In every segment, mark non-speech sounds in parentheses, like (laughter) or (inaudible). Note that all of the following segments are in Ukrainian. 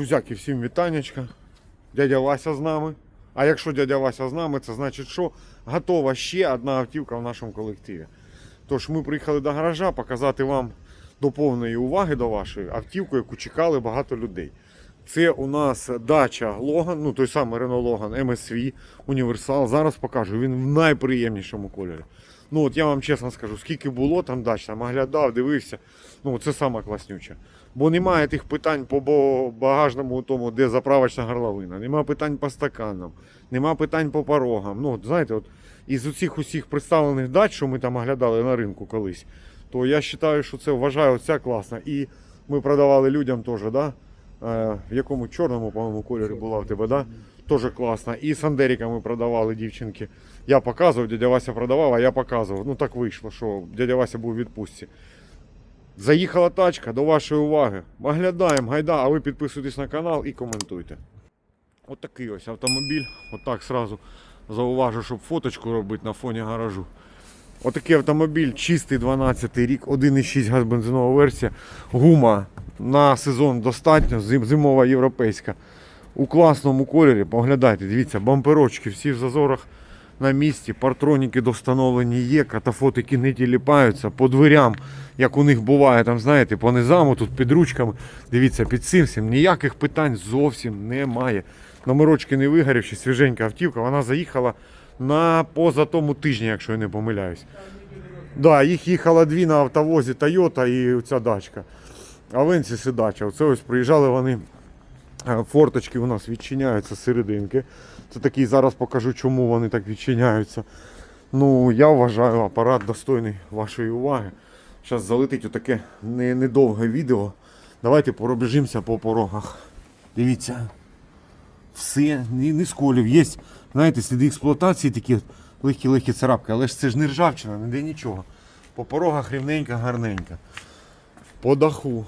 Друзяки, всім вітанечка. Дядя Вася з нами. А якщо дядя Вася з нами, це значить, що готова ще одна автівка в нашому колективі. Тож ми приїхали до гаража показати вам до повної уваги до вашої автівку, яку чекали багато людей. Це у нас дача Логан, ну той самий Renault Logan MSV Універсал. Зараз покажу. Він в найприємнішому кольорі. Ну от я вам чесно скажу, скільки було там дач, там оглядав, дивився. Ну це саме класнюче. Бо немає тих питань по багажному тому, де заправочна горловина, немає питань по стаканам, немає питань по порогам. Ну, от, знаєте, от із усіх усіх представлених дач, що ми там оглядали на ринку колись, то я вважаю, що це вважаю ця класна. І ми продавали людям теж, да? Е, в якому чорному, по-моєму, кольорі була в тебе, да? Теж класно. І Сандеріка ми продавали дівчинки. Я показував, дядя Вася продавав, а я показував. Ну так вийшло, що дядя Вася був у відпустці. Заїхала тачка, до вашої уваги. Оглядаємо, гайда, а ви підписуйтесь на канал і коментуйте. От ось автомобіль. Отак сразу зауважу, щоб фоточку робити на фоні гаражу. Отакий автомобіль, чистий 12 рік, 1,6 газ бензинова версія. Гума на сезон достатньо, зимова європейська. У класному кольорі, поглядайте, дивіться, бамперочки всі в зазорах на місці, партроніки достановлені є, катафотики не тіліпаються, по дверям, як у них буває, там, знаєте, по низаму, тут під ручками. Дивіться, під цим всім ніяких питань зовсім немає. Номерочки не вигорівші, свіженька автівка, вона заїхала на поза тому тижні, якщо я не помиляюсь. Да, їх їхало дві на автовозі Toyota і ця дачка. А Венсі Сидача. Оце ось приїжджали вони. е, Форточки у нас відчиняються з серединки. Це такий зараз покажу, чому вони так відчиняються. Ну, я вважаю апарат достойний вашої уваги. Зараз залетить отаке недовге відео. Давайте пробіжимося по порогах. Дивіться. Все, не, не сколів. Є, знаєте, сліди експлуатації такі легкі-легкі царапки, але ж це ж не ржавчина, ніде нічого. По порогах рівненька, гарненька. По даху.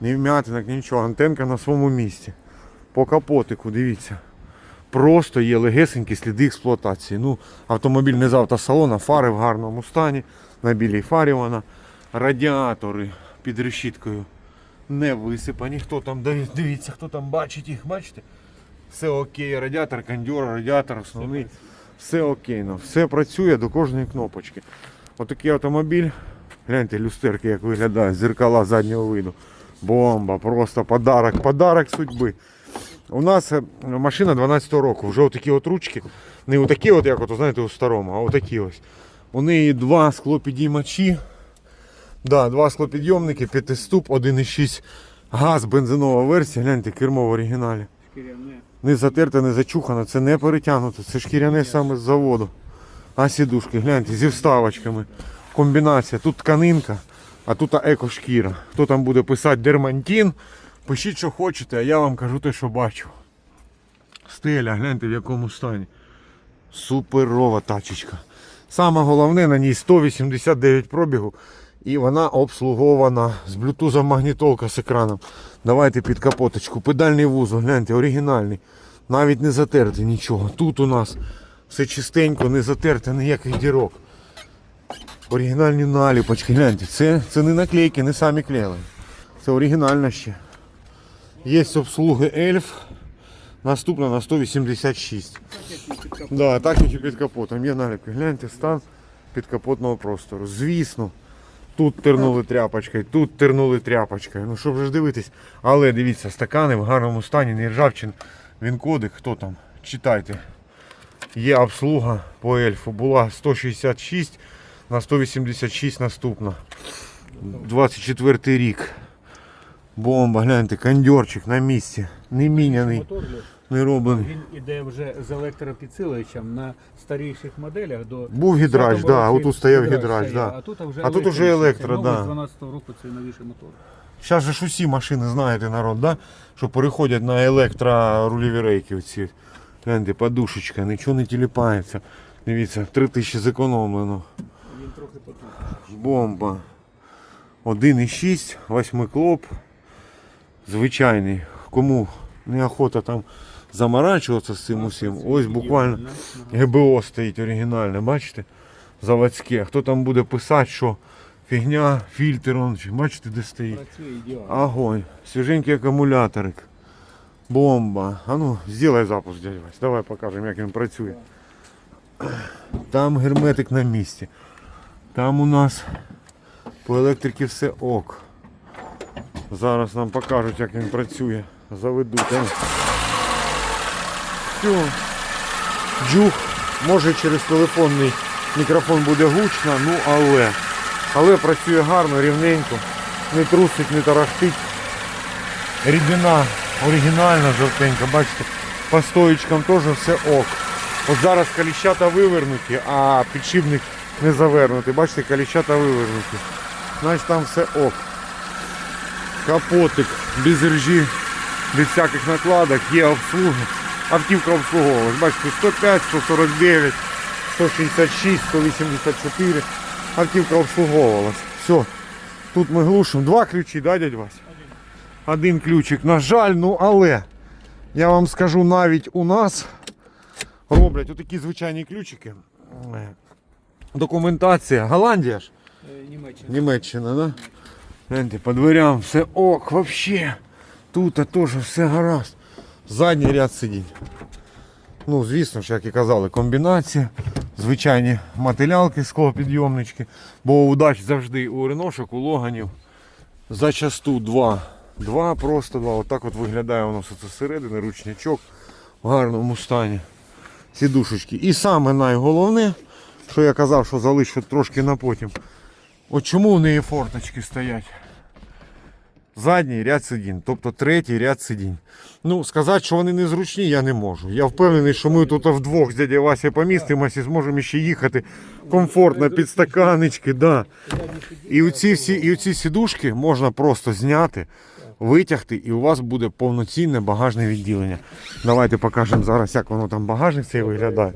Не вмятинок, нічого. Антенка на своєму місці. По капотику, дивіться. Просто є легесенькі сліди експлуатації. Ну, автомобіль не з автосалона, фари в гарному стані, на білій фарі вона. Радіатори під решіткою не висипані. Хто там диві- дивіться, хто там бачить їх, бачите? Все окей, радіатор, кондьор, радіатор основний. Все окей, ну, все працює до кожної кнопочки. Отакий автомобіль. Гляньте, люстерки, як виглядають, зеркала заднього виду. Бомба, просто подарок, подарок судьби. У нас е, машина 12-го року, вже отакі от ручки. Не отакі, от, як от, знаєте, у старому, а отакі ось. У неї два склопідіймачі. Да, два склопідйомники, п'ятиступ, 1,6 газ, бензинова версія. Гляньте, кермо в оригіналі. Шкіряне. Не затерте, не зачухано, це не перетягнуто, це шкіряне саме з заводу. А сідушки, гляньте, зі вставочками. Комбінація. Тут тканинка, а тут екошкіра. Хто там буде писати дермантин, пишіть, що хочете, а я вам кажу те, що бачу. Стеля, гляньте в якому стані. Суперова тачечка. Саме головне на ній 189 пробігу. І вона обслугована з блютузом магнітолка з екраном. Давайте під капоточку. Педальний вузол, гляньте, оригінальний. Навіть не затерти нічого. Тут у нас все чистенько, не затерте ніяких дірок. Оригінальні наліпочки, гляньте, це, це не наклейки, не самі клеїли. Це оригінально ще. Є обслуги ельф. Наступна на 186. Да, так і під капотом. Є наліпки. Гляньте стан підкапотного простору. Звісно, тут тернули тряпочкою, тут тернули тряпочкою. Ну щоб ж дивитись. Але дивіться, стакани в гарному стані, не ржавчин. Він кодик, хто там? Читайте. Є обслуга по ельфу. Була 166 на 186 наступна. 24 рік. Бомба, гляньте, кондьорчик на місці. Не міняний, не роблений. він іде вже з електропідсилювачем на старіших моделях до Був гідрач, 40 да, отут стояв гідрач, да. А тут вже А тут уже електро, да. з 12 року це новіший мотор. Зараз же ж усі машини, знаєте, народ, да? що переходять на електрорульові рейки. Оці. Гляньте, подушечка, нічого не тіліпається. Дивіться, 3 тисячі зекономлено. Він трохи потужний. Бомба. 1,6, восьмиклоп. Звичайний. Кому неохота там заморачуватися з цим усім. Ось буквально ГБО стоїть оригінальне, бачите? Заводське. Хто там буде писати, що фігня, фільтр, он, бачите, де стоїть. Огонь. Свіженький акумуляторик. Бомба. А ну, сделай запуск, дядя Вась. Давай покажемо, як він працює. Там герметик на місці. Там у нас по електриці все ок. Зараз нам покажуть, як він працює. Заведуть. а. Все. Джух. Може через телефонний мікрофон буде гучно, ну але. Але працює гарно, рівненько. Не трусить, не тарахтить. Рідина оригінальна, жовтенька, бачите, по стоїчкам теж все ок. От зараз каліщата вивернуті, а підшипник не завернутий. Бачите, каліщата вивернуті. Значить там все ок. Капотик, без ржі, без всяких накладок, є обслуги. Автівка обслуговувалась. Бачите, 105, 149, 166, 184. Автівка обслуговувалась. Все. Тут ми глушимо. Два ключі, да, дядь Вась? Один ключик, на жаль, ну але я вам скажу, навіть у нас роблять отакі звичайні ключики. Е, Документація. Голландія ж? Е, Німеччина. Німеччина, да? Гляньте, по дверям все ок, вообще. Тут теж все гаразд. Задній ряд сидінь. Ну, звісно ж, як і казали, комбінація. Звичайні мотилялки, склопідйомнички. Бо удач завжди у реношок, у логанів. Зачасту два. Два, просто два. Отак от виглядає воно все це зсередини, ручничок в гарному стані. Сідушечки. І саме найголовне, що я казав, що залишу трошки на потім. От чому в неї форточки стоять? Задній ряд сидінь, тобто третій ряд сидінь. Ну, сказати, що вони незручні, я не можу. Я впевнений, що ми тут вдвох з дядя Вася помістимося і зможемо ще їхати комфортно, під стаканечки. Да. І оці всі і оці сідушки можна просто зняти, витягти, і у вас буде повноцінне багажне відділення. Давайте покажемо зараз, як воно там багажник цей виглядає.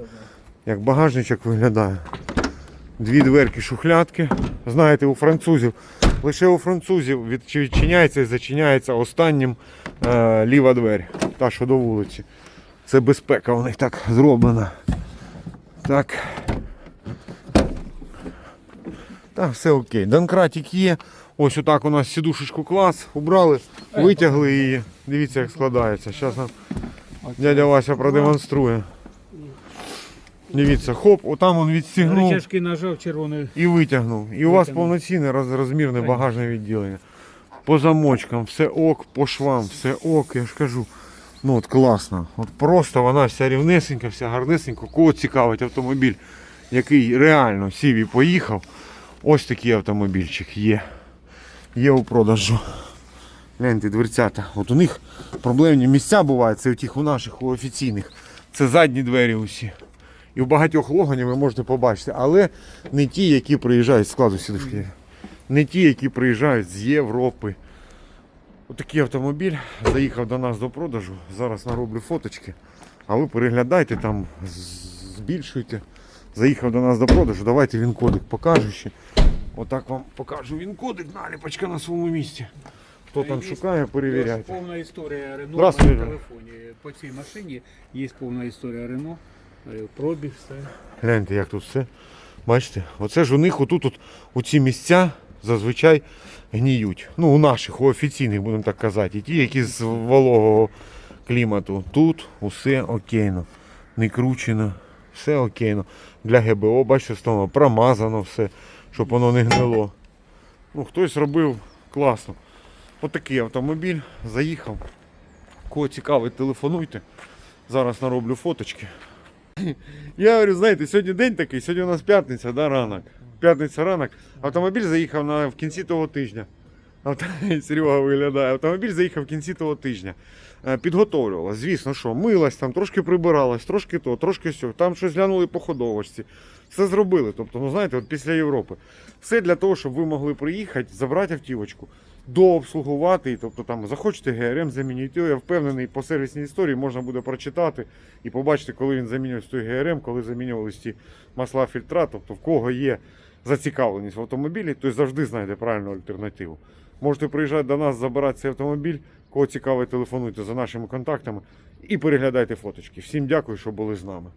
Як багажничок виглядає. Дві дверки шухлядки. Знаєте, у французів. Лише у французів відчиняється і зачиняється останнім е, ліва двері. Та, що до вулиці. Це безпека у них так зроблена. Так. Так, все окей. Донкратик є. Ось отак у нас сідушечку клас. Убрали, витягли її. Дивіться, як складається. Зараз нам дядя Вася продемонструє. Дивіться, хоп, отам він відстігнув Рычажки нажав червоний. і витягнув. І у вас Витягнув. повноцінне роз- розмірне багажне відділення. По замочкам, все ок, по швам, все ок, я ж кажу. Ну от класно. От просто вона вся рівнесенька, вся гарнесенька. Кого цікавить автомобіль, який реально сів і поїхав. Ось такий автомобільчик є. Є у продажу. Гляньте, дверцята. От у них проблемні місця бувають, це у тих у наших, у офіційних. Це задні двері усі. І в багатьох логанів ви можете побачити, але не ті, які приїжджають з складу сідушки. Не ті, які приїжджають з Європи. Отакий автомобіль заїхав до нас до продажу. Зараз нароблю фоточки. А ви переглядайте там, збільшуйте. Заїхав до нас до продажу. Давайте він кодик покажу ще. Отак вам покажу він кодик, наліпочка на своєму місці. Хто там Є- шукає, перевіряйте. повна історія Рено на телефоні. По цій машині є повна історія Рено. Пробіг, все. Гляньте, як тут все. Бачите, оце ж у них отут от, у ці місця зазвичай гніють. Ну, у наших, у офіційних, будемо так казати. І ті, які з вологого клімату. Тут усе окейно. Не кручено, все окейно. Для ГБО, бачите, стоно промазано все, щоб воно не гнило. Ну, хтось робив класно. Отакий автомобіль заїхав. Кого цікавить, телефонуйте. Зараз нароблю фоточки. Я говорю, знаєте, сьогодні день такий, сьогодні у нас п'ятниця, да, ранок. П'ятниця ранок. Автомобіль заїхав на, в кінці того тижня. (laughs) Серега виглядає. Автомобіль заїхав в кінці того тижня. Е, Підготовлювалась, звісно, що, милась там, трошки прибиралась, трошки то, трошки сьо. Там щось глянули по ходовочці. Все зробили. Тобто, ну знаєте, от після Європи. Все для того, щоб ви могли приїхати, забрати автівочку, дообслугувати. Тобто там захочете ГРМ замінюєте. Я впевнений, по сервісній історії можна буде прочитати і побачити, коли він замінювався той ГРМ, коли замінювалися ті масла фільтра, тобто в кого є зацікавленість в автомобілі, той завжди знайде правильну альтернативу. Можете приїжджати до нас, забирати цей автомобіль. Кого цікавить, телефонуйте за нашими контактами і переглядайте фоточки. Всім дякую, що були з нами.